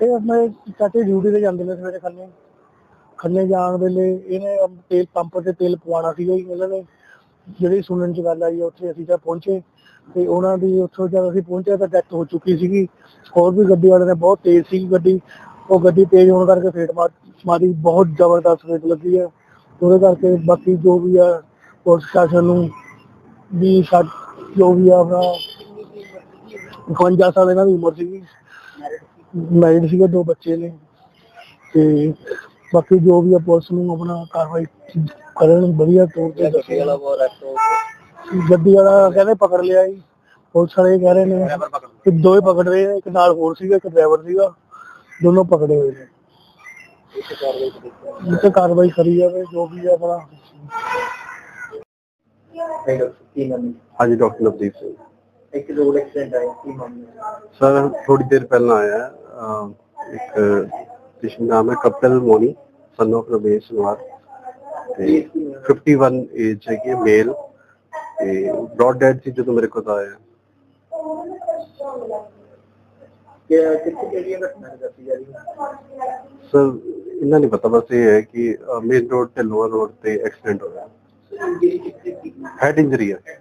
ਇਹ ਆਪਣੇ ਚਾਚੇ ਡਿਊਟੀ ਤੇ ਜਾਂਦੇ ਨੇ ਸਵੇਰੇ ਖੰਨੇ। ਖੰਨੇ ਜਾਣ ਵੇਲੇ ਇਹਨੇ ਤੇਲ ਪੰਪ ਤੇ ਤੇਲ ਪਵਾਉਣਾ ਸੀਗਾ ਜੀ, ਇਹਨਾਂ ਨੇ ਜਿਹੜੀ ਸੁਣਨ ਚ ਗੱਲ ਆਈ ਉੱਥੇ ਅਸੀਂ ਤਾਂ ਪਹੁੰਚੇ ਤੇ ਉਹਨਾਂ ਦੀ ਉੱਥੋਂ ਜਦ ਅਸੀਂ ਪਹੁੰਚੇ ਤਾਂ ਡੈਥ ਹੋ ਚੁੱਕੀ ਸੀਗੀ। ਹੋਰ ਵੀ ਗੱਡੀ ਵਾਲੇ ਨੇ ਬਹੁਤ ਤੇਜ਼ ਸੀ ਗੱਡੀ, ਉਹ ਗੱਡੀ ਤੇਜ਼ ਹੋਣ ਕਰਕੇ ਫੇਟ ਮਾਰ, ਮਾਰੀ, ਬਹੁਤ ਜ਼ਬਰਦਸਤ ਫੇਟ ਲੱਗੀ ਹੈ ਉਹਦੇ ਕਰਕੇ ਬਾਕੀ ਜੋ ਵੀ ਆ, ਪੁਲਿਸ ਸ਼ਾਸਨ ਨੂੰ ਵੀ ਸਾਡ ਜੋ ਵੀ ਆ ਆਪਣਾ 51 ਸਾਲ ਇਹਨਾਂ ਦੀ ਉਮਰ ਸੀਗੀ। ਮੈਰਿਡ ਸੀਗੇ ਦੋ ਬੱਚੇ ਨੇ। ਤੇ ਬਾਕੀ ਜੋ ਵੀ ਆ ਪੁਲਿਸ ਨੂੰ ਆਪਣਾ ਕਾਰਵਾਈ ਕਰਨ ਵਧੀਆ ਤੌਰ ਤੇ ਗੱਡੀ ਵਾਲਾ ਗੱਡੀ ਵਾਲਾ ਕਹਿੰਦੇ ਪਕੜ ਲਿਆ ਜੀ। ਪੁਲਿਸ ਵਾਲੇ ਕਹਿ ਰਹੇ ਨੇ ਕਿ ਦੋ ਹੀ ਪਕੜ ਰਹੇ ਨੇ ਇੱਕ ਨਾਲ ਹੋਰ ਸੀਗਾ ਇੱਕ ਡਰਾਈਵਰ ਸੀਗਾ। ਦੋਨੋਂ ਪਕੜੇ ਹੋਏ ਨੇ। ਇੱਥੇ ਕਾਰਵਾਈ ਕਰੀ ਜਾਵੇ ਜੋ ਵੀ ਆ ਆਪਣਾ। ਹਾਂਜੀ ਡਾਕਟਰ ਨਵਦੀਪ ਸਿੰਘ। ਇੱਕ ਰੋਡ ਐਕਸੀਡੈਂਟ ਆਇਆ ਕੀ ਮਾਮਲਾ ਸਰ ਥੋੜੀ ਦੇਰ ਪਹਿਲਾਂ ਆਇਆ। ਇੱਕ ਪੇਸ਼ੈਂਟ ਨਾਮ ਹੈ ਕਪਿਲ ਮੋਨੀ ਸਨ of ਰਮੇਸ਼ ਨਵਾਰ ਤੇ 51 ਏਜ ਹੈਗੀ ਮੇਲ ਤੇ ਬ੍ਰੌਡ ਡੈਡ ਸੀ ਜਦੋਂ ਮੇਰੇ ਕੋਲ ਆਇਆ ਕਿ ਕਿੱਥੇ ਕਿਹੜੀ ਘਟਨਾ ਦੱਸੀ ਜਾ ਰਹੀ ਹੈ ਸਰ ਇਹਨਾਂ ਨਹੀਂ ਪਤਾ ਬਸ ਇਹ ਹੈ ਕਿ ਮੇਨ ਰੋਡ ਤੇ ਲੋਅਰ ਰੋਡ ਤੇ ਐਕਸੀਡੈਂਟ ਹੋਇਆ ਇੰਜਰੀ ਕਿੱਥੇ ਕੀ ਹੈਡ ਇੰਜਰੀ ਹੈ